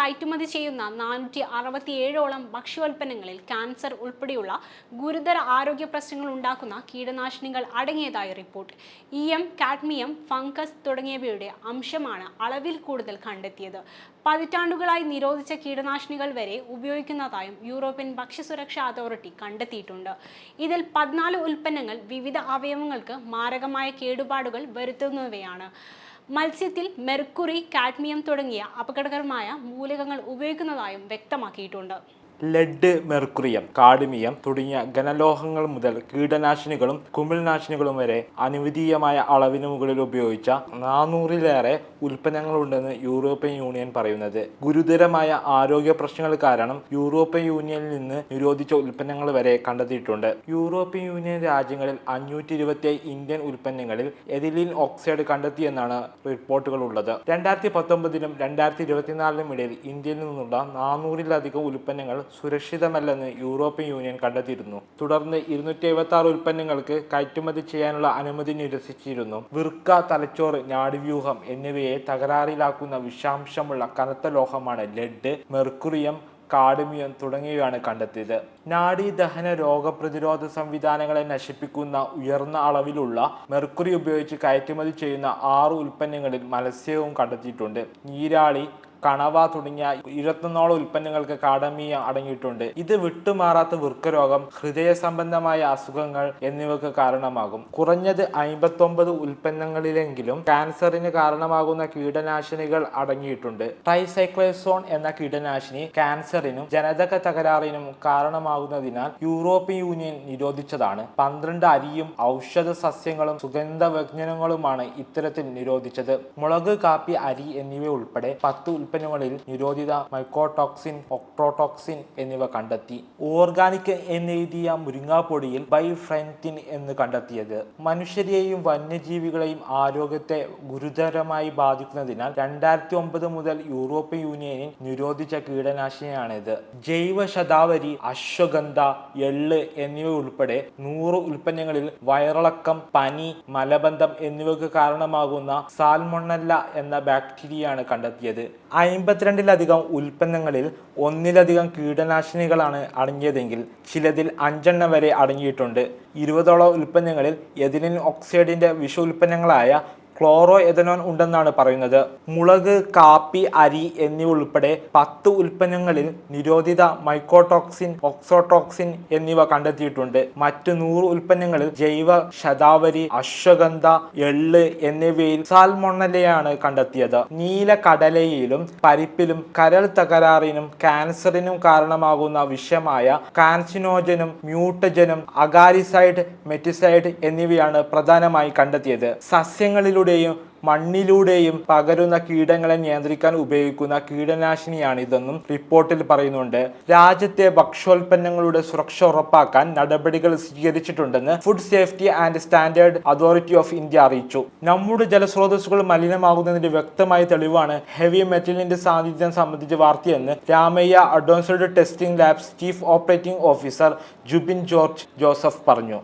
കയറ്റുമതി ചെയ്യുന്ന നാനൂറ്റി അറുപത്തിയേഴോളം ഭക്ഷ്യോൽപ്പന്നങ്ങളിൽ ക്യാൻസർ ഉൾപ്പെടെയുള്ള ഗുരുതര ആരോഗ്യ പ്രശ്നങ്ങൾ ഉണ്ടാക്കുന്ന കീടനാശിനികൾ അടങ്ങിയതായി report. E M cadmium fungus തുടങ്ങിയവയുടെ അംശമാണ് അളവിൽ കൂടുതൽ കണ്ടെത്തിയത്. പതിറ്റാണ്ടുകളായി നിരോധിച്ച കീടനാശിനികൾ വരെ ഉപയോഗിക്കുന്നതായും യൂറോപ്യൻ ഭക്ഷ്യസുരക്ഷാ അതോറിറ്റി കണ്ടെത്തിയിട്ടുണ്ട്. ഇതിൽ പതിനാല് ഉൽപ്പന്നങ്ങൾ വിവിധ അവയവങ്ങൾക്ക് മാരകമായ കേടുപാടുകൾ വരുത്തുന്നവയാണ്. മത്സ്യത്തിൽ മെർക്കുറി കാഡ്മിയം തുടങ്ങിയ അപകടകരമായ മൂലകങ്ങൾ ഉപയോഗിക്കുന്നതായും വ്യക്തമാക്കിയിട്ടുണ്ട്. ലെഡ് മെർക്കുറിയം കാഡ്മിയം തുടങ്ങിയ ഘനലോഹങ്ങൾ മുതൽ കീടനാശിനികളും കുമിൾനാശിനികളും വരെ അനുവദീയമായ അളവിന് മുകളിൽ ഉപയോഗിച്ച നാനൂറിലേറെ ഉൽപ്പന്നങ്ങളുണ്ടെന്ന് യൂറോപ്യൻ യൂണിയൻ പറയുന്നത്. ഗുരുതരമായ ആരോഗ്യ പ്രശ്നങ്ങൾ കാരണം യൂറോപ്യൻ യൂണിയനിൽ നിന്ന് നിരോധിച്ച ഉൽപ്പന്നങ്ങൾ വരെ കണ്ടെത്തിയിട്ടുണ്ട്. യൂറോപ്യൻ യൂണിയൻ രാജ്യങ്ങളിൽ അഞ്ഞൂറ്റി ഇരുപത്തി ഇന്ത്യൻ ഉൽപ്പന്നങ്ങളിൽ എഥിലിൻ ഓക്സൈഡ് കണ്ടെത്തിയെന്നാണ് റിപ്പോർട്ടുകൾ ഉള്ളത് രണ്ടായിരത്തി പത്തൊമ്പതിലും രണ്ടായിരത്തി ഇരുപത്തിനാലിനും ഇടയിൽ ഇന്ത്യയിൽ നിന്നുള്ള നാനൂറിലധികം ഉൽപ്പന്നങ്ങൾ സുരക്ഷിതമല്ലെന്ന് യൂറോപ്യൻ യൂണിയൻ കണ്ടെത്തിയിരുന്നു. തുടർന്ന് ഇരുന്നൂറ്റി എഴുപത്തി ആറ് ഉൽപ്പന്നങ്ങൾക്ക് കയറ്റുമതി ചെയ്യാനുള്ള അനുമതി നിരസിച്ചിരുന്നു. വൃക്ക തലച്ചോറ് നാഡീവ്യൂഹം എന്നിവയെ തകരാറിലാക്കുന്ന വിഷാംശമുള്ള കനത്ത ലോഹമാണ് ലെഡ് മെർക്കുറിയം കാഡ്മിയം തുടങ്ങിയവയാണ് കണ്ടെത്തിയത്. നാഡീദഹന രോഗപ്രതിരോധ സംവിധാനങ്ങളെ നശിപ്പിക്കുന്ന ഉയർന്ന അളവിലുള്ള മെർക്കുറി ഉപയോഗിച്ച് കയറ്റുമതി ചെയ്യുന്ന ആറ് ഉൽപ്പന്നങ്ങളിൽ മത്സ്യവും കണ്ടെത്തിയിട്ടുണ്ട്. നീരാളി കണവ തുടങ്ങിയ ഇരുപത്തൊന്നോളം ഉൽപ്പന്നങ്ങൾക്ക് കാഡമിയ അടങ്ങിയിട്ടുണ്ട്. ഇത് വിട്ടുമാറാത്ത വൃക്കരോഗം ഹൃദയ സംബന്ധമായ അസുഖങ്ങൾ എന്നിവക്ക് കാരണമാകും. കുറഞ്ഞത് അമ്പത്തൊമ്പത് ഉൽപ്പന്നങ്ങളിലെങ്കിലും ക്യാൻസറിന് കാരണമാകുന്ന കീടനാശിനികൾ അടങ്ങിയിട്ടുണ്ട്. ട്രൈസൈക്ലോസോൺ എന്ന കീടനാശിനി ക്യാൻസറിനും ജനതക തകരാറിനും കാരണമാകുന്നതിനാൽ യൂറോപ്യൻ യൂണിയൻ നിരോധിച്ചതാണ്. പന്ത്രണ്ട് അരിയും ഔഷധ സസ്യങ്ങളും സുഗന്ധ വ്യഞ്ജനങ്ങളുമാണ് ഇത്തരത്തിൽ നിരോധിച്ചത്. മുളക് കാപ്പി അരി എന്നിവ ഉൾപ്പെടെ പത്ത് ഉൽപ്പന്നങ്ങളിൽ നിരോധിത മൈക്കോടോക്സിൻ ഒക്ട്രോടോക്സിൻ എന്നിവ കണ്ടെത്തി. ഓർഗാനിക് എന്നെഴുതിയ മുരിങ്ങാപ്പൊടിയിൽ ബൈഫ്രന്റിൻ എന്ന് കണ്ടെത്തിയത്. മനുഷ്യരെയും വന്യജീവികളെയും ആരോഗ്യത്തെ ഗുരുതരമായി ബാധിക്കുന്നതിനാൽ രണ്ടായിരത്തി ഒമ്പത് മുതൽ യൂറോപ്യൻ യൂണിയനിൽ നിരോധിച്ച കീടനാശിനിയാണിത്. ജൈവ ശതാവരി അശ്വഗന്ധ എള്ള് എന്നിവ ഉൾപ്പെടെ നൂറ് ഉൽപ്പന്നങ്ങളിൽ വയറിളക്കം പനി മലബന്ധം എന്നിവയ്ക്ക് കാരണമാകുന്ന സാൽമൊണ്ണല്ല എന്ന ബാക്ടീരിയയാണ് കണ്ടെത്തിയത്. അമ്പത്തിരണ്ടിലധികം ഉൽപ്പന്നങ്ങളിൽ ഒന്നിലധികം കീടനാശിനികളാണ് അടങ്ങിയതെങ്കിൽ ചിലതിൽ അഞ്ചെണ്ണം വരെ അടങ്ങിയിട്ടുണ്ട്. ഇരുപതോളം ഉൽപ്പന്നങ്ങളിൽ എഥിലിൻ ഓക്സൈഡിന്റെ വിഷ ഉൽപ്പന്നങ്ങളായ ക്ലോറോ എഥനോൺ ഉണ്ടെന്നാണ് പറയുന്നത്. മുളക് കാപ്പി അരി എന്നിവ ഉൾപ്പെടെ പത്ത് ഉൽപ്പന്നങ്ങളിൽ നിരോധിത മൈക്കോടോക്സിൻ ഓക്സോടോക്സിൻ എന്നിവ കണ്ടെത്തിയിട്ടുണ്ട്. മറ്റു നൂറ് ഉൽപ്പന്നങ്ങളിൽ ജൈവ ശതാവരി അശ്വഗന്ധ എള്ള് എന്നിവയിൽ സാൽമൊണ്ണലയാണ് കണ്ടെത്തിയത്. നീല കടലയിലും പരിപ്പിലും കരൾ തകരാറിനും ക്യാൻസറിനും കാരണമാകുന്ന വിഷമായ കാൻസിനോജനും മ്യൂട്ടജനും അഗാരിസൈഡ് മെറ്റിസൈഡ് എന്നിവയാണ് പ്രധാനമായി കണ്ടെത്തിയത്. സസ്യങ്ങളിലൂടെയും മണ്ണിലൂടെയും പകരുന്ന കീടങ്ങളെ നിയന്ത്രിക്കാൻ ഉപയോഗിക്കുന്ന കീടനാശിനിയാണ് ഇതെന്നും റിപ്പോർട്ടിൽ പറയുന്നുണ്ട്. രാജ്യത്തെ ഭക്ഷ്യോൽപ്പന്നങ്ങളുടെ സുരക്ഷ ഉറപ്പാക്കാൻ നടപടികൾ സ്വീകരിച്ചിട്ടുണ്ടെന്ന് food safety and standard authority of India അറിയിച്ചു. നമ്മുടെ ജലസ്രോതസ്സുകൾ മലിനമാകുന്നതിന്റെ വ്യക്തമായ തെളിവാണ് ഹെവി മെറ്റലിന്റെ സാന്നിധ്യം സംബന്ധിച്ച വാർത്തയെന്ന് Ramaiah advanced testing labs chief operating officer Jubin George Joseph പറഞ്ഞു.